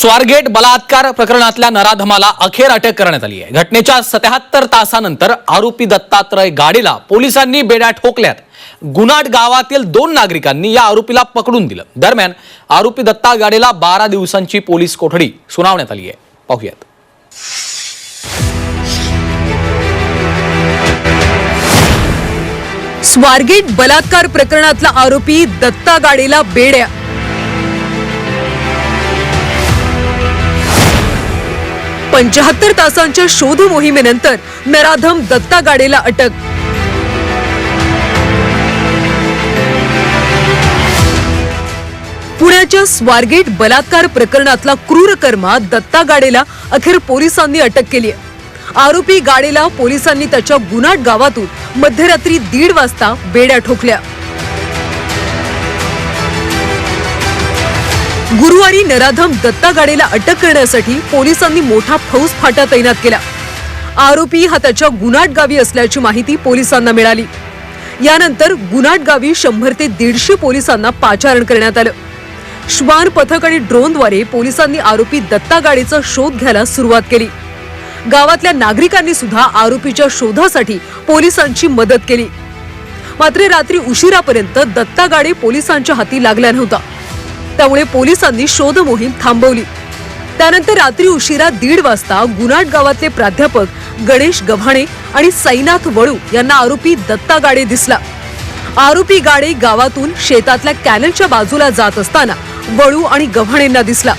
स्वारगेट बलात्कार प्रकरणातल्या नराधमाला अखेर अटक करण्यात आली आहे. घटनेच्या सत्याहत्तर तासानंतर आरोपी दत्तात्रय गाडीला पोलिसांनी बेड्या ठोकल्यात. गुनाट गावातील दोन नागरिकांनी या आरोपीला पकडून दिलं. दरम्यान आरोपी दत्ता गाडीला बारा दिवसांची पोलीस कोठडी सुनावण्यात आली आहे. पाहूयात. स्वारगेट बलात्कार प्रकरणातला आरोपी दत्ता गाडीला बेड्या पंचाहत्तर तासांच्या शोध मोहिमेनंतर नराधम दत्ता गाडेला अटक. पुण्याच्या स्वारगेट बलात्कार प्रकरणातला क्रूर कर्मा दत्ता गाडेला अखेर पोलिसांनी अटक केली आरोपी गाडेला पोलिसांनी त्याच्या गुनाट गावातून मध्यरात्री दीड वाजता बेड्या ठोकल्या. गुरुवारी नराधम दत्ता गाडेला अटक करण्यासाठी पोलिसांनी मोठा फौज फाटा तैनात केला. आरोपी हा त्याच्या गुनाट गावी असल्याची माहिती पोलिसांना मिळाली. यानंतर गुनाट गावी शंभर ते दीडशे पोलिसांना पाचारण करण्यात आलं. श्वान पथक आणि ड्रोनद्वारे पोलिसांनी आरोपी दत्ता गाडीचा शोध घ्यायला सुरुवात केली. गावातल्या नागरिकांनी सुद्धा आरोपीच्या शोधासाठी पोलिसांची मदत केली. मात्र रात्री उशिरापर्यंत दत्ता गाडी पोलिसांच्या हाती लागला नव्हता. त्यामुळे पोलिसांनी शोध मोहीम थांबवली. त्यानंतर रात्री उशिरा दीड वाजता गुनाट गावातले प्राध्यापक गणेश गव्हाणे आणि सैनाथ वळू यांना आरोपी दत्ता गाडे दिसला. आरोपी गाडे गावातून शेतातल्या कॅनलच्या बाजूला जात असताना वळू आणि गव्हाणेंना दिसला.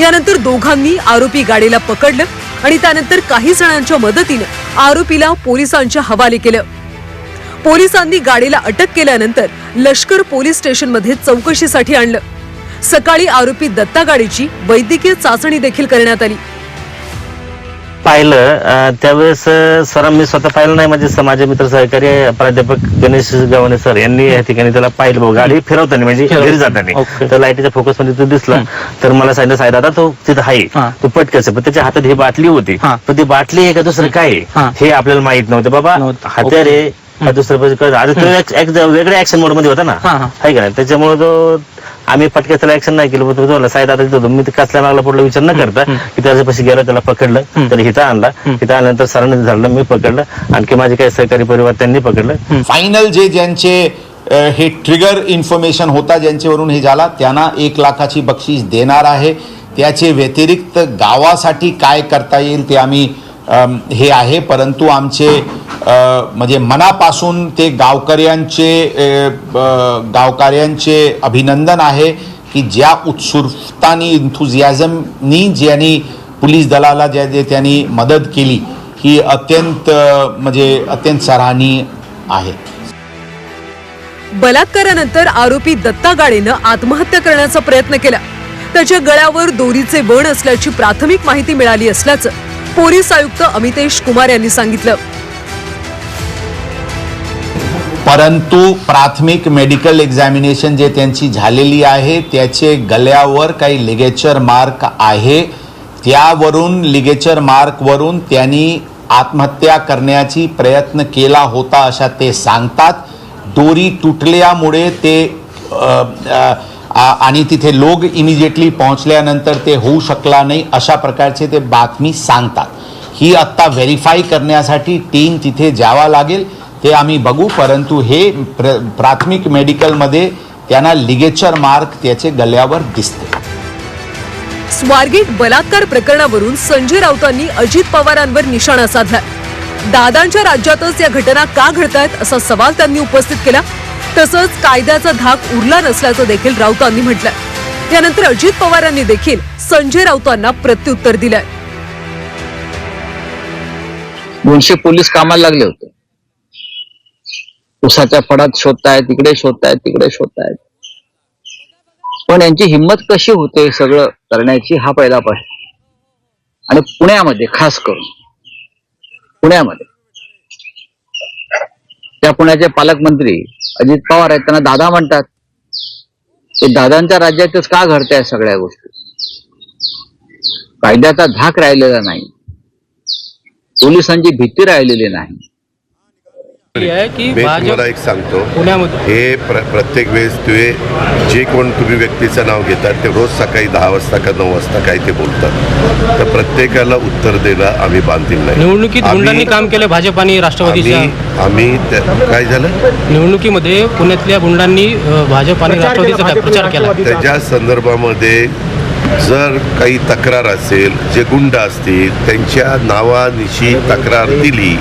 यानंतर दोघांनी आरोपी गाडीला पकडलं आणि त्यानंतर काही जणांच्या मदतीनं आरोपीला पोलिसांच्या हवाले केलं. पोलिसांनी गाडीला अटक केल्यानंतर लष्कर पोलीस स्टेशनमध्ये चौकशीसाठी आणलं. सकाळी आरोपी दत्ता गाडीची वैद्यकीय चाचणी देखील करण्यात आली पाहिलं त्यावेळेस सर मी स्वतः पाहिलं नाही माझे समाज मित्र सहकारी प्राध्यापक गणेश गव्हाणे सर यांनी या ठिकाणी त्याला पाहिलं गाडी फिरवताना म्हणजे घरी जाताना. तर लाईटीच्या फोकसमध्ये तो दिसला तर मला सांगितलं साहेब दादा तो तिथं आहे. तो पटकस. पण त्याच्या हातात ही बाटली होती हा. पण ती बाटली आहे का दुसरं काय आहे? हा. आपल्याला माहीत नव्हतं बाबा. हत्यार दुसरं. आता वेगळ्या ऍक्शन मोडमध्ये होता ना हा, हा. आहे का त्याच्यामुळे तो आम्ही पटक्यात त्याला ऍक्शन नाही केलं पण तो बोलला, साहेब आता तिथं होतो." मी कसल्या मागला पुढला विचार न करता की त्याच्यापाशी गेलो त्याला पकडलं तर हिथं आणला. हिथं आल्यानंतर सरांनी झालं मी पकडलं. आणखी माझे काही सहकारी परिवार त्यांनी पकडलं. फायनल जे ज्यांचे हे ट्रिगर इन्फॉर्मेशन होता ज्यांच्यावरून हे झाला त्यांना एक लाखाची बक्षीस देणार आहे. त्याचे व्यतिरिक्त गावासाठी काय करता येईल ते आम्ही हे आहे परंतु आमचे म्हणजे मनापासून ते गावकऱ्यांचे गावकऱ्यांचे अभिनंदन आहे की ज्या उत्सुकतानी इन्थुझियाझमनी ज्यांनी पोलीस दलाला ज्या जे त्यांनी मदत केली ही अत्यंत म्हणजे अत्यंत सराहनीय आहे. बलात्कारानंतर आरोपी दत्ता गाडेनं आत्महत्या करण्याचा प्रयत्न केला. त्याच्या गळ्यावर दोरीचे वण असल्याची प्राथमिक माहिती मिळाली असल्याचं पोलीस आयुक्त अमितेश कुमार यांनी सांगितलं. परंतु प्राथमिक मेडिकल एक्झामिनेशन जे त्यांची झालेली आहे त्याचे गळ्यावर काही लिगेचर मार्क आहे. त्यावरून लिगेचर मार्कवरून त्यांनी आत्महत्या करण्याची प्रयत्न केला होता अशा ते सांगतात. दोरी तुटल्यामुळे ते आ, आ- आणि तिथे लोक इमिजिएटली पोहोचल्यानंतर ते होऊ शकला नाही अशा प्रकारचे ते बातमी सांगतात. ही आत्ता व्हेरीफाय करण्यासाठी टीम तिथे जावा लागेल ते आम्ही बघू परंतु हे प्र प्राथमिक मेडिकलमध्ये त्यांना लिगेचर मार्क त्याचे गळ्यावर दिसते. स्वारगेट बलात्कार प्रकरणावरून संजय राऊतांनी अजित पवारांवर निशाणा साधला. दादांच्या राज्यातच या घटना का घडतायत असा सवाल त्यांनी उपस्थित केला. तसंच कायद्याचा धाक उरला नसल्याचं देखील राऊतांनी म्हटलं त्यानंतर अजित पवारांनी देखील संजय राऊतांना प्रत्युत्तर दिलंय. दोनशे पोलीस कामाला लागले होते. उसाच्या फडात शोधतायत तिकडे शोधतायत तिकडे शोधतायत. पण यांची हिंमत कशी होते सगळं करण्याची हा पहिला प्रश्न. आणि पुण्यामध्ये खास करून पुण्यामध्ये त्या पुण्याचे पालकमंत्री अजित पवार आहेत त्यांना दादा म्हणतात. ते दादांच्या राज्यातच का घडत्या सगळ्या गोष्टी? कायद्याचा धाक राहिलेला नाही. पोलिसांची भीती राहिलेली नाही. आहे की तुम्हाला भाजप एक सांगतो. पुण्यामध्ये? हे प्र प्रत्येक वेळेस तुम्ही जे कोण तुम्ही व्यक्तीचं नाव घेतात ते रोज सकाळी दहा वाजता का नऊ वाजता काय ते बोलतात. तर प्रत्येकाला उत्तर देणं आम्ही बांधील नाही. निवडणुकीत गुंडांनी काम केलं भाजप आणि राष्ट्रवादीच्या आम्ही काय झालं? निवडणुकीमध्ये पुण्यातल्या गुंडांनी भाजप आणि राष्ट्रवादीचा काय प्रचार केला? त्याच्या संदर्भामध्ये जर काही तक्रार असेल जे गुंड असतील त्यांच्या नावानिशी तक्रार दिली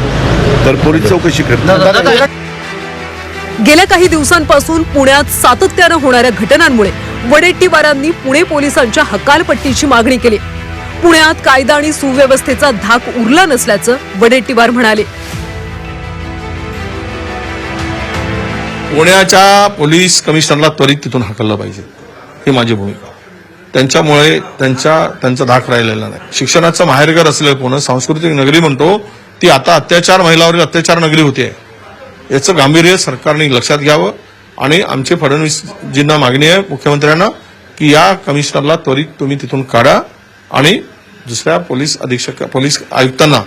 तर पोलीस चौकशी करतात गेल्या काही दिवसांपासून पुण्यात सातत्यानं होणाऱ्या घटनांमुळे वडेट्टीवारांनी पुणे पोलिसांच्या हकालपट्टीची मागणी केली. पुण्यात कायदा आणि सुव्यवस्थेचा धाक उरला नसल्याचं वडेट्टीवार म्हणाले. पुण्याच्या पोलीस कमिशनरला त्वरित तिथून हकललं पाहिजे. ही माझी भूमिका. त्यांच्यामुळे त्यांच्या त्यांचा धाक राहिलेला नाही. शिक्षणाचं माहेरघर असलेलं पुणे सांस्कृतिक नगरी म्हणतो ती आता अत्याचार महिलावरील अत्याचार नगरी होते. याचं गांभीर्य सरकारने लक्षात घ्यावं आणि आमची फडणवीसजींना मागणी आहे मुख्यमंत्र्यांना की या कमिशनरला त्वरित तुम्ही तिथून काढा आणि दुसऱ्या पोलीस अधीक्षक पोलीस आयुक्तांना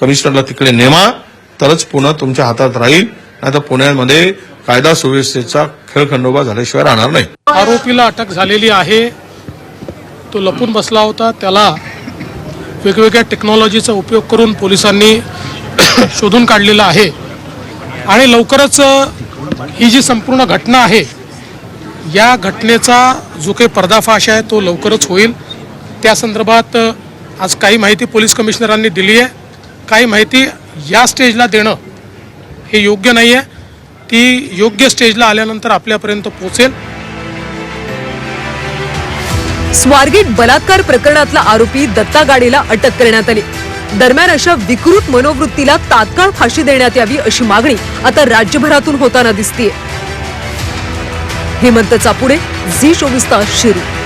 कमिशनरला तिकडे नेमा तरच पुणे तुमच्या हातात राहील नाहीतर पुण्यामध्ये कायदा सुव्यवस्थेचा खेळखंडोबा झाल्याशिवाय राहणार नाही. आरोपीला अटक झालेली आहे. तो लपून बसला होता. त्याला वेगवेगळ्या टेक्नॉलॉजीचा उपयोग करून पोलिसांनी शोधून काढलेला आहे. आणि लवकरच ही जी संपूर्ण घटना आहे या घटनेचा जो काही पर्दाफाश आहे तो लवकरच होईल. त्या संदर्भात आज काही माहिती पोलीस कमिशनरांनी दिली आहे. काही माहिती या स्टेजला देणं हे योग्य नाही आहे ती योग्य स्टेजला आल्यानंतर आपल्यापर्यंत पोचेल स्वारगेट बलात्कार प्रकरणातला आरोपी दत्ता गाडीला अटक करण्यात आली. दरम्यान अशा विकृत मनोवृत्तीला तात्काळ फाशी देण्यात यावी अशी मागणी आता राज्यभरातून होताना दिसतीये. हेमंत चापुडे झी चोवीस तास शिरू.